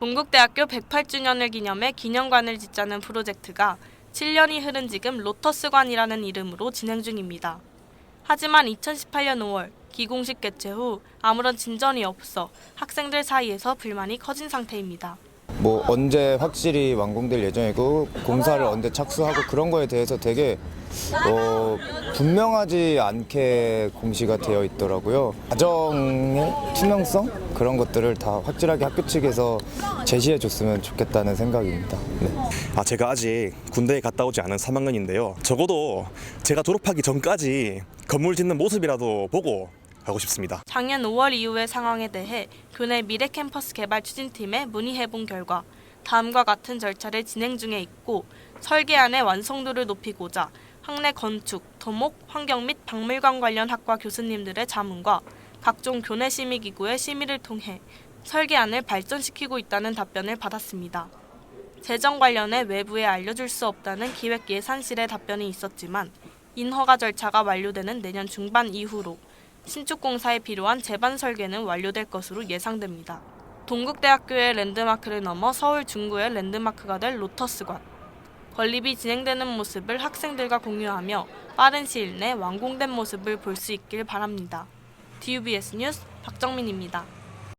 동국대학교 108주년을 기념해 기념관을 짓자는 프로젝트가 7년이 흐른 지금 로터스관이라는 이름으로 진행 중입니다. 하지만 2018년 5월 기공식 개최 후 아무런 진전이 없어 학생들 사이에서 불만이 커진 상태입니다. 뭐 언제 확실히 완공될 예정이고 공사를 언제 착수하고 그런 거에 대해서 되게 어, 분명하지 않게 공시가 되어 있더라고요. 과정의 투명성 그런 것들을 다 확실하게 학교 측에서 제시해 줬으면 좋겠다는 생각입니다. 네. 아, 제가 아직 군대에 갔다 오지 않은 3학년인데요. 적어도 제가 졸업하기 전까지 건물 짓는 모습이라도 보고 가고 싶습니다. 작년 5월 이후의 상황에 대해 교내 미래 캠퍼스 개발 추진팀에 문의해 본 결과 다음과 같은 절차를 진행 중에 있고 설계안의 완성도를 높이고자 학내 건축, 토목, 환경 및 박물관 관련 학과 교수님들의 자문과 각종 교내 심의기구의 심의를 통해 설계안을 발전시키고 있다는 답변을 받았습니다. 재정 관련해 외부에 알려줄 수 없다는 기획 예산실의 답변이 있었지만 인허가 절차가 완료되는 내년 중반 이후로 신축 공사에 필요한 제반 설계는 완료될 것으로 예상됩니다. 동국대학교의 랜드마크를 넘어 서울 중구의 랜드마크가 될 로터스관. 건립이 진행되는 모습을 학생들과 공유하며 빠른 시일 내 완공된 모습을 볼 수 있길 바랍니다. DUBS 뉴스 박정민입니다.